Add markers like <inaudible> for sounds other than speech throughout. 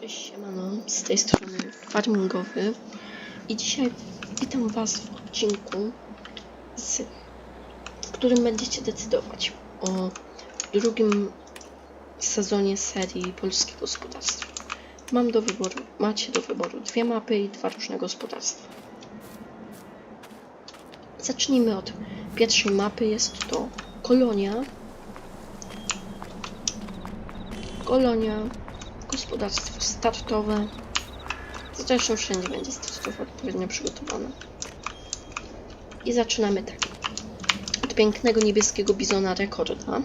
Cześć, siemano, z tej strony Farmingowy i dzisiaj witam Was w odcinku, z, w którym będziecie decydować o drugim sezonie serii Polskie Gospodarstwo. Mam do wyboru, macie do wyboru dwie mapy i dwa różne gospodarstwa. Zacznijmy od pierwszej mapy, jest to Kolonia. Kolonia gospodarstwo startowe. Zresztą wszędzie będzie startowo odpowiednio przygotowane. I zaczynamy tak. Od pięknego niebieskiego bizona rekorda.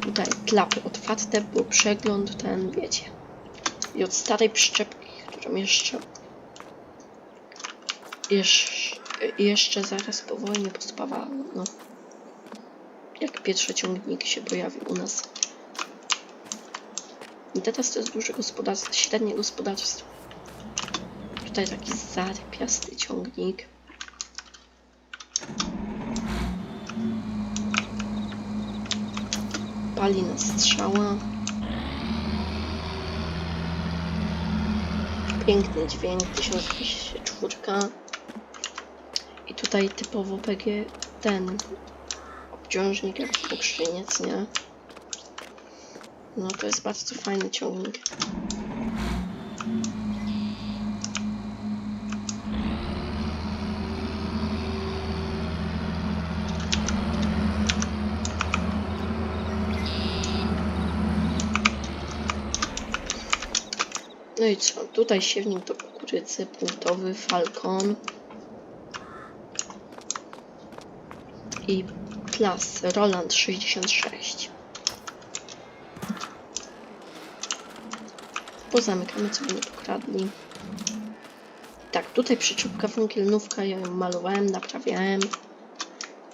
Tutaj klapy otwarte, był przegląd ten, wiecie. I od starej przyczepki, którą jeszcze jeszcze, zaraz po wojnie pospawano. No. Jak pierwsze ciągniki się pojawił u nas. Teraz to jest duże gospodarstwo, średnie gospodarstwo. Tutaj taki zarypiasty ciągnik. Pali na strzała. Piękny dźwięk, 1024. I tutaj typowo PG ten obciążnik jak pokrzyniec, nie? No to jest bardzo fajny ciągnik. No i co? Tutaj siewnik do kukurydzy, punktowy, Falcon. I Plus Roland 66. Pozamykamy, co by nie pokradli. Tak, tutaj przyczepka węgielnówka, ja ją malowałem, naprawiałem,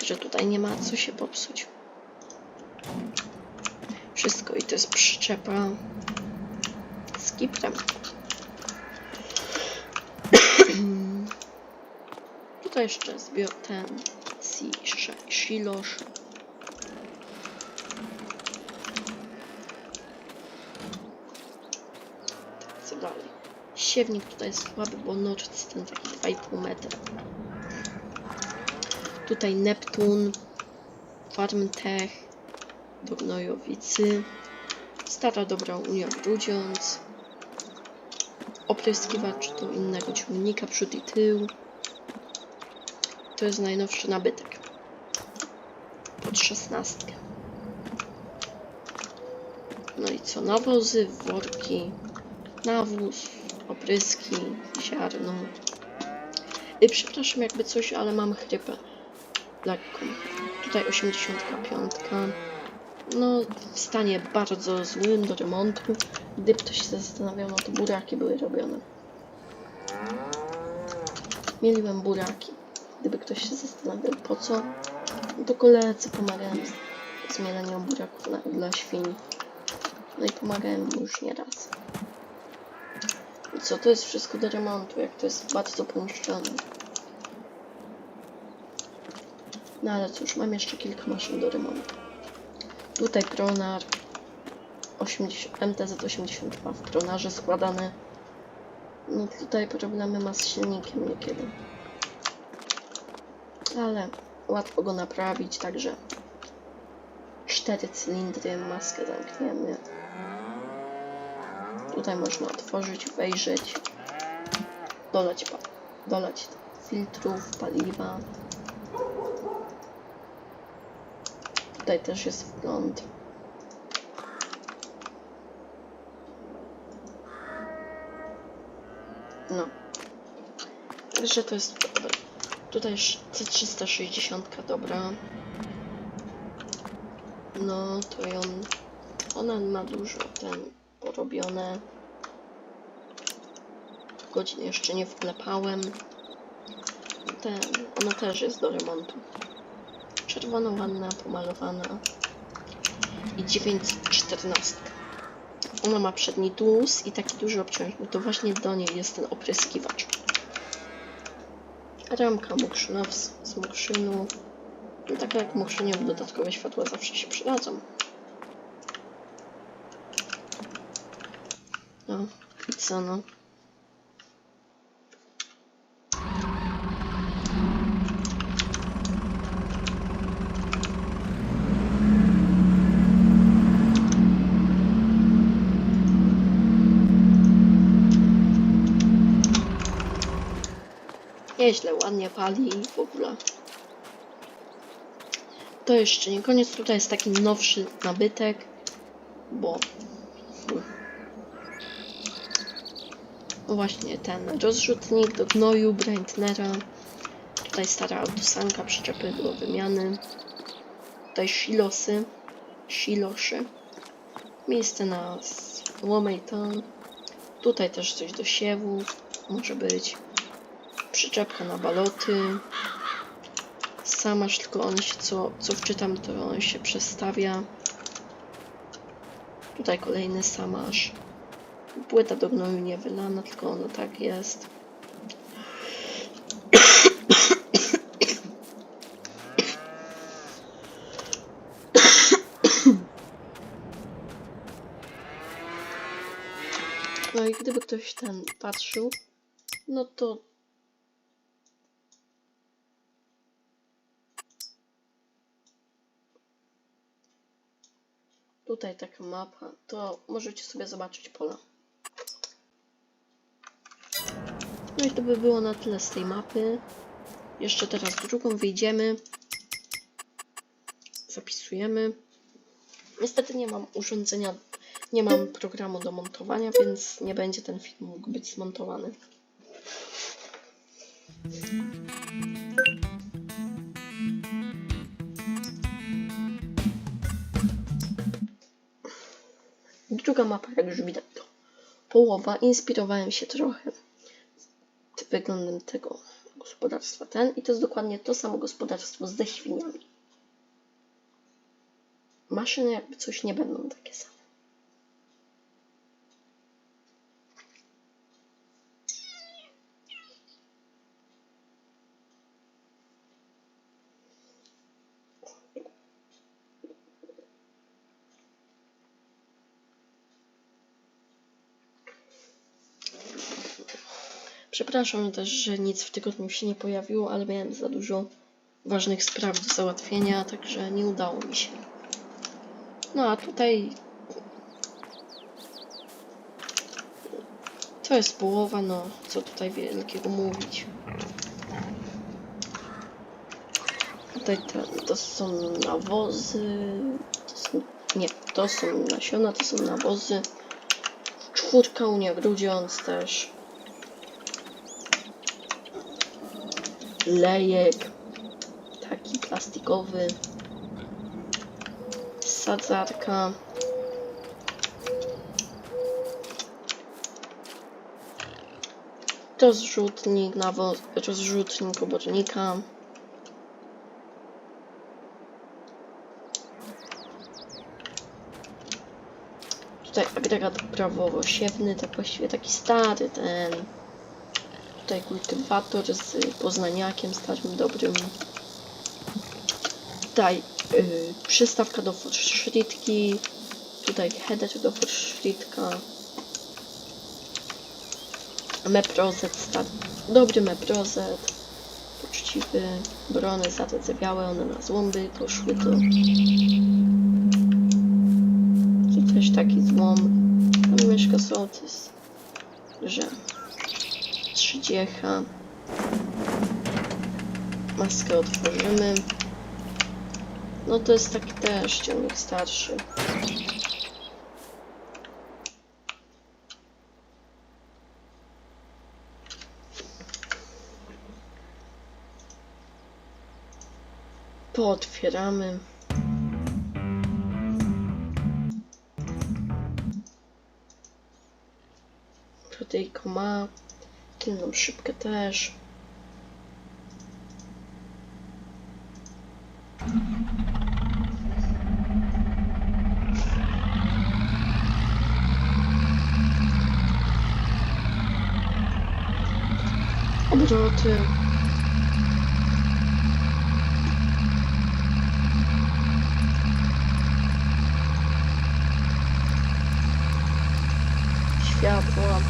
że tutaj nie ma co się popsuć. Wszystko i to jest przyczepa z kiprem. <clears throat> tutaj jeszcze zbior ten si, sz- silosz. co dalej. Siewnik tutaj jest słaby, bo noc ten taki 2,5 metra. Tutaj Neptun, Farmtech, do Gnojowicy, Stara Dobra Unia Grudziądz, opryskiwacz do innego ciągnika, przód i tył. To jest najnowszy nabytek. Pod szesnastkę. No i co? Nawozy, worki, nawóz, opryski, ziarno. I przepraszam jakby coś, ale mam chrypę lekką. Tutaj 85. No, w stanie bardzo złym do remontu. Gdyby ktoś się zastanawiał, no to buraki były robione. Mieliłem buraki. Gdyby ktoś się zastanawiał po co, no to koledzy pomagałem z, mieleniem buraków dla świń. No i pomagałem już nie raz. I co, to jest wszystko do remontu, jak to jest bardzo poniszczone. No ale cóż, mam jeszcze kilka maszyn do remontu. Tutaj pronar 80, MTZ-82 w pronarze składane. No tutaj problemy ma z silnikiem niekiedy. Ale łatwo go naprawić, także cztery cylindry, maskę zamkniemy. Tutaj można otworzyć, wejrzeć, dolać, dolać filtrów, paliwa. Tutaj też jest wgląd. No. Także to jest dobre. Tutaj sz- C360 dobra. No to ją. Ona ma dużo ten porobione. Godzin jeszcze nie wklepałem. Ten, ona też jest do remontu. Czerwona, ładna, pomalowana. I 914. Ona ma przedni tłus i taki duży obciążnik. To właśnie do niej jest ten opryskiwacz. Ramka mukszyna w- z mukszynu. No, taka jak mukszynie, dodatkowe światła zawsze się przydadzą. No, i co no? Nieźle, ładnie pali i w ogóle. To jeszcze nie koniec, tutaj jest taki nowszy nabytek, bo no właśnie ten rozrzutnik do gnoju Brandnera. Tutaj stara autosanka, przyczepy do wymiany. Tutaj silosy, siloszy. Miejsce na łomejton. Tutaj też coś do siewów może być. Przyczepka na baloty. Samaż, tylko on się, co, co wczytam, to on się przestawia. Tutaj kolejny samaż. Płyta do gnoju nie wylana, tylko ona tak jest. No i gdyby ktoś ten patrzył, no to tutaj taka mapa, to możecie sobie zobaczyć pola. No i to by było na tyle z tej mapy. Jeszcze teraz drugą wyjdziemy. Zapisujemy. Niestety nie mam urządzenia, nie mam programu do montowania, więc nie będzie ten film mógł być zmontowany. Druga mapa, jak już widać, to połowa. Inspirowałem się trochę wyglądem tego gospodarstwa ten i to jest dokładnie to samo gospodarstwo ze świniami. Maszyny jakby coś nie będą takie same. Przepraszam też, że nic w tygodniu się nie pojawiło, ale miałem za dużo ważnych spraw do załatwienia, także nie udało mi się. No a tutaj to jest połowa, no co tutaj wielkiego mówić. Tutaj to, to są nawozy, to są, nie, to są nasiona, to są nawozy. Czwórka Unia Grudziądz też. Lejek taki plastikowy. Sadzarka rozrzutnik nawóz rozrzutnik obornika. Tutaj agregat prawowo-siewny tak właściwie taki stary ten tutaj kultywator z poznaniakiem starym, dobrym. Tutaj yy, przystawka do forszritki. Tutaj header do forszritka. Meprozet, stary, dobry meprozet. Poczciwy, brony zardzewiałe, one na złomby poszły to. Też taki złom. Tam mieszka sołtys. Że trzydziecha. Maskę otworzymy. No to jest taki też ciągnik starszy. Pootwieramy. Proteiko ma. Tylną szybkę też. Obroty. światła.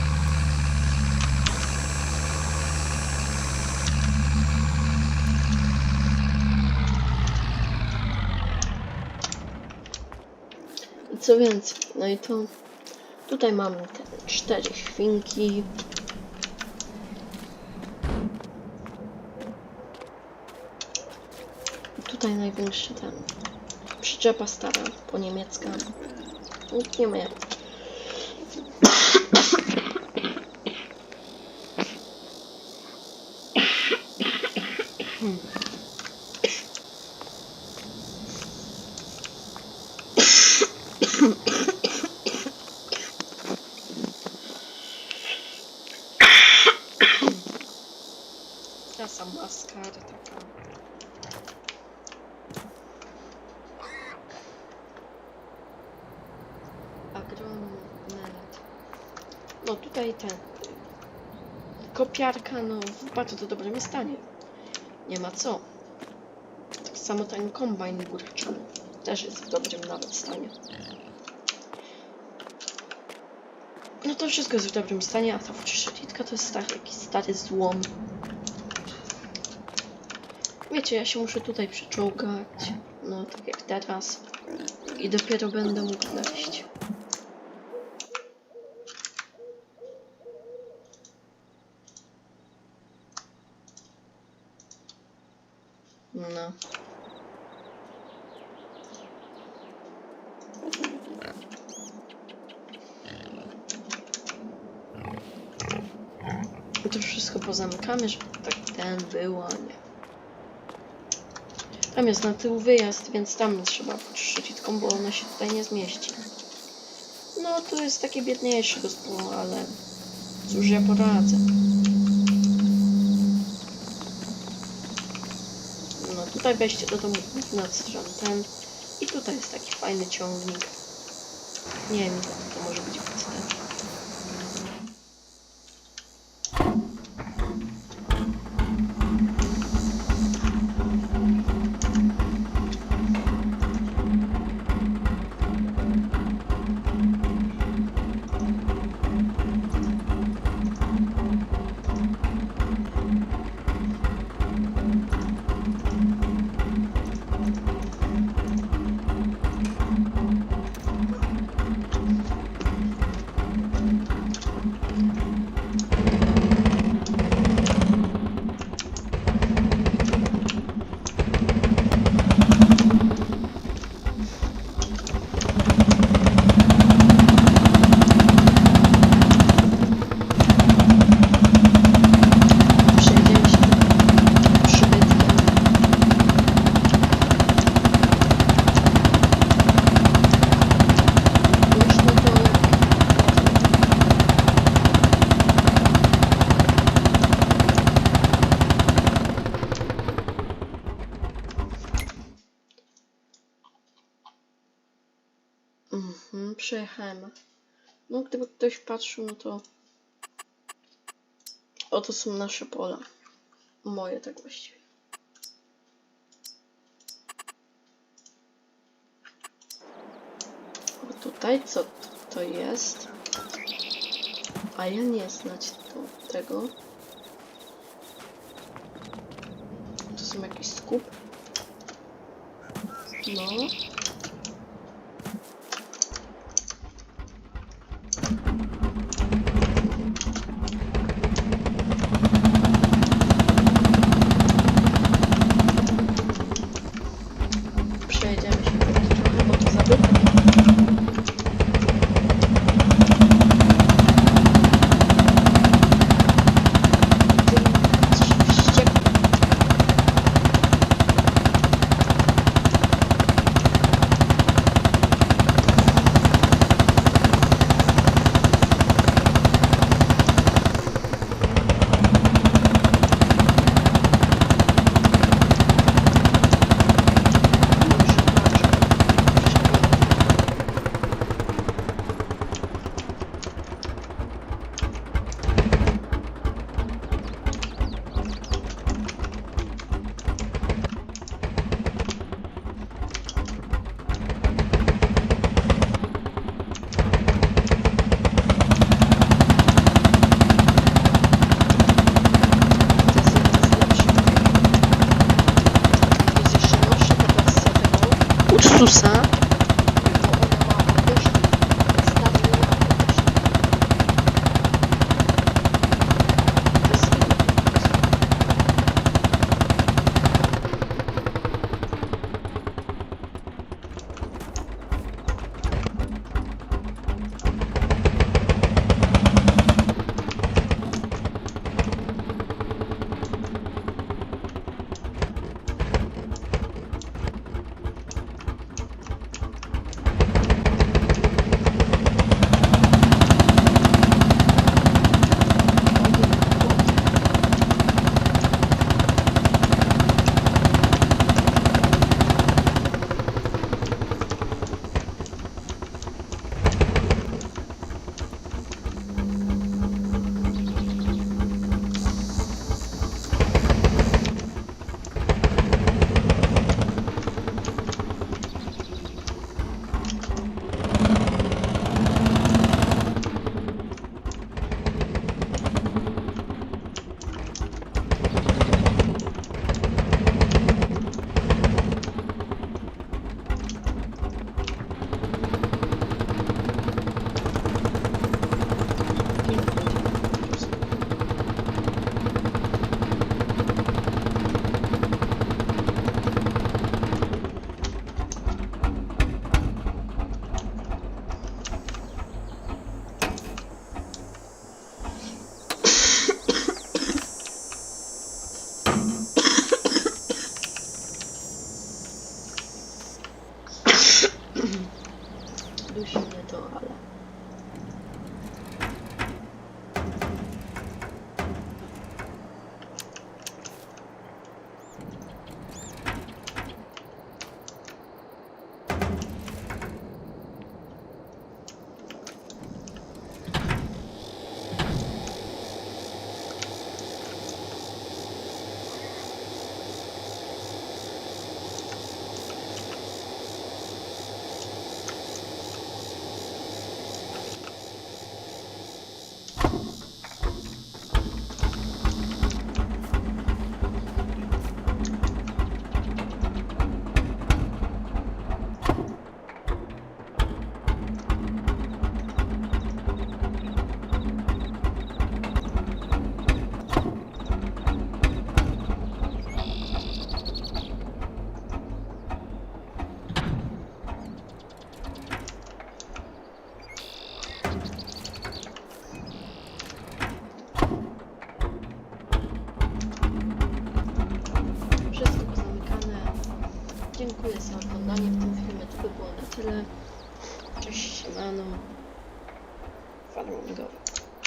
I co więcej, no i to tutaj mamy te cztery świnki. Tutaj największy ten przyczepa stara po niemiecka. Nikt nie ma jak Trasa maskara taka. Agronet. No tutaj ten. Kopiarka no w bardzo dobrym stanie. Nie ma co. Tak samo ten kombajn górczy. Też jest w dobrym nawet stanie. No to wszystko jest w dobrym stanie, a ta wczyszczytka to jest stary, jakiś stary złom. Wiecie, ja się muszę tutaj przyczołgać. No, tak jak teraz. I dopiero będę mógł wejść. No. To wszystko pozamykamy, żeby tak ten było, nie. Tam jest na tył wyjazd, więc tam trzeba szczytką, bo ona się tutaj nie zmieści. No, to jest takie biedniejsze gospodarstwo, ale cóż ja poradzę. No, tutaj wejście do domu na stronę ten. I tutaj jest taki fajny ciągnik. Nie wiem, No, gdyby ktoś patrzył, no to oto są nasze pola. Moje tak właściwie. O, tutaj co to, jest? A ja nie znać to, tego. To są jakiś skup. No.